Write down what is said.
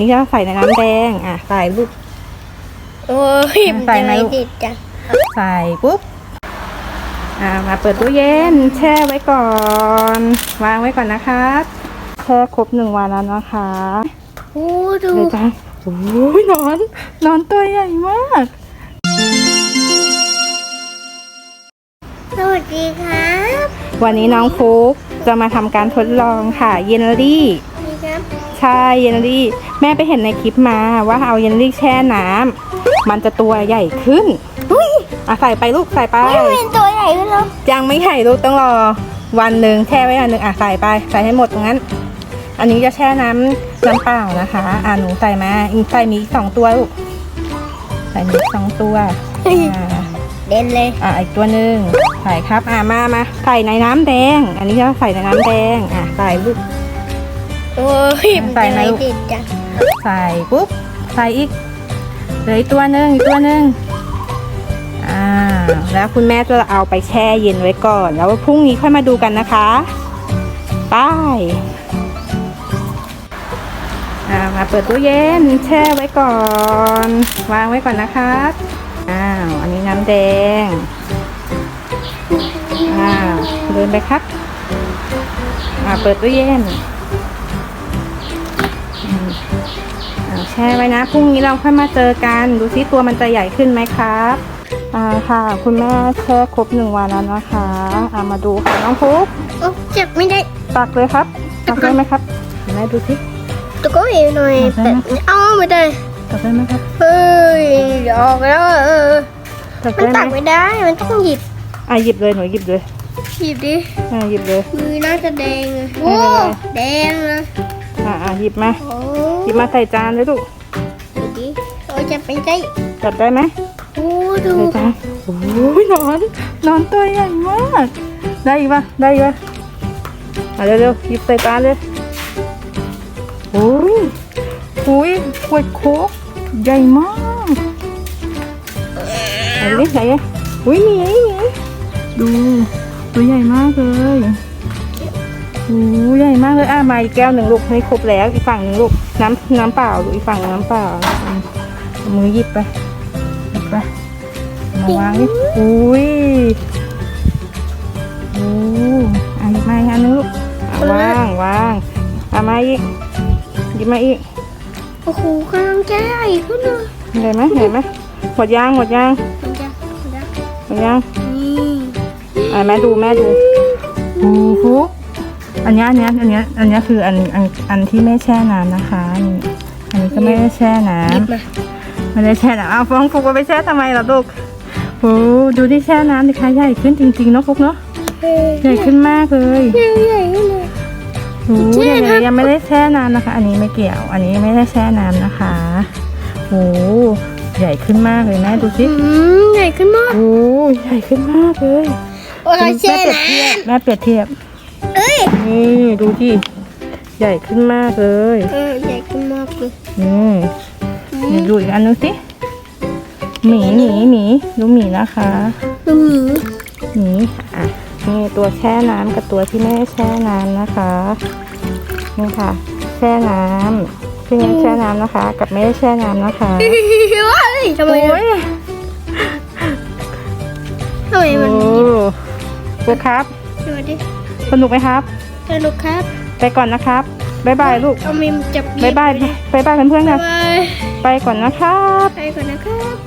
นี่จะใส่ในน้ำแดง อะ ใส่ลูก โอ้ยใส่ไหมลูก ติดจังใส่ปุ๊บ อ่า มาเปิดตู้เย็น แช่ไว้ก่อน วางไว้ก่อนนะคะแช่ครบหนึ่งวันแล้วนะคะโอ้ดูเดี๋ยวจ้าโอ้ยนอนนอนตัวใหญ่มาก สวัสดีครับวันนี้น้องฟุกจะมาทำการทดลองค่ะ เยนลี่นี่ครับ ใช่เยนลี่ แม่ไปเห็นในคลิปมาว่าเอาเยนลี่แช่น้ำมันจะตัวใหญ่ขึ้นอะใส่ไปลูกใส่ไป นี่เป็นตัวใหญ่ขึ้นแล้วยังไม่ใหญ่ลูกต้องรอวันหนึ่งแช่ไว้วันหนึ่งอะใส่ไปใส่ให้หมดตรงนั้น อันนี้จะแช่น้ำน้ำเปล่านะคะ อะหนูใส่มาอีกใส่มีอีกสองตัวลูกใส่มีอีกสองตัวอ่าเด่นเลย อะอีกตัวหนึ่งใส่ครับอะมามาใส่ในน้ำแดง อันนี้จะใส่ในน้ำแดงอะใส่ลูก โอ้ยใส่ไหมลูก ติดจังใส่ปุ๊บ ใส่อีกเหลืออีกตัวหนึ่งอีกตัวหนึ่งอ่า แล้วคุณแม่จะเอาไปแช่เย็นไว้ก่อน แล้วพรุ่งนี้ค่อยมาดูกันนะคะไปอ่ามาเปิดตู้เย็นแช่ไว้ก่อน วางไว้ก่อนนะคะอ้าว อันนี้น้ำแดง อ้าวเดินไปครับอ่าเปิดตู้เย็นอ่า แช่ไว้นะพรุ่งนี้เราค่อยมาเจอกัน ดูซิตัวมันจะใหญ่ขึ้นไหมครับอ่าค่ะ คุณแม่แช่ครบหนึ่งวันแล้วนะคะอ่ามาดูค่ะน้องฟุกโอ้เจ็บไม่ได้ ตักเลยครับตักได้ไหมครับเห็นไหมดูซิตะโกนอีกหน่อยเอาได้แต่ไหมเอาไม่ได้ตักได้ไหมครับเฮ้ยออกแล้วเออตักมันได้ตักไหมไม่ได้มันต้องหยิบอะหยิบเลยหนูหยิบเลยหยิบดิอ่าหยิบเลยมือน่าจะแดงเลยไม่โอ้เป็นไรแดงเลย อ่าอ่าหยิบมาโอ้หยิบมาใส่จานเลยลูกดูดิโอ้จะเป็นใจจับได้ไหมโอ้ดูใส่จานโอ้ยนอนนอนตัวใหญ่มาก ได้อีกปะได้อีกปะมาเร็วๆหยิบใส่จานเลยโอ้ยโอ้ยขวดโค้กใหญ่มากไหนดิไหนดิอุ้ยหมีหมีดูตัวใหญ่มากเลย โอ้ใหญ่มากเลยอะมาอีกแก้วหนึ่งลูกให้ครบแล้วอีกฝั่งหนึ่งลูกน้ำน้ำเปล่าลูกอีกฝั่งหนึ่งน้ำเปล่าอืมเอามือหยิบไปหยิบไปมาวางดิอุ้ยโอ้อะหยิบมาอีกอันหนึงลูกอะวางวางเอามาอีกหยิบมาอีกโอ้โหกำลังจะใหญ่ขึ้นเลยเห็นไหมเห็นไหมหมดยางหมดยางมันจะมันจะหมดยางนี่อะแม่ดูแม่ดูโอ้โห อันเนี้ยอันเนี้ยอันเนี้ยอันเนี้ยคืออันอันอันที่ไม่แช่น้ำนะคะนี่อันนี้ก็ไม่ได้แช่น้หยิบมาำไม่ได้แช่น้ำอ้าวฟองฟุกเอาไปแช่ทำไมล่ะลูกโอ้ดูที่แช่น้ำดิคะใหญ่ขึ้นจริงๆเนาะฟุกเนาะเฮ้ยใหญ่ขึ้นมากเลยใหญ่ใหญ่ขึ้นเลยโอ้แช่ยังน้ำยังไม่ได้แช่น้ำนะคะ อันนี้ไม่เกี่ยว อันนี้ไม่ได้แช่น้ำนะคะโอ้ใหญ่ขึ้นมากเลยแม่ดูสิอืมใหญ่ขึ้นมากโอ้ใหญ่ขึ้นมากเลยโอ้ยแช่แม่เปรียบเทียบน้แม่เปรียบเทียบำเอ้ย นี่ดูที่ใหญ่ขึ้นมากเลยเออใหญ่ขึ้นมากเลยอืมนี่ดูอีกอันนึงสิหมีหมีหมีดูหมีนะคะดูหมีหมีอะนี่ตัวแช่น้ำกับตัวที่ไม่ได้แช่น้ำนะคะนี่ค่ะ แช่น้ำที่ไม่ได้แช่น้ำนะคะ กับไม่ได้แช่น้ำนะคะว้ายทำไมโอ้ยทำไมมันโอ้โหครับดูดิสนุกไหมครับ สนุกครับ ไปก่อนนะครับบ๊ายบายลูกเอามิมจับบ๊ายบายบ๊ายบายเพื่อนๆบ๊านะยบายไปก่อนนะครับ ไปก่อนนะครับ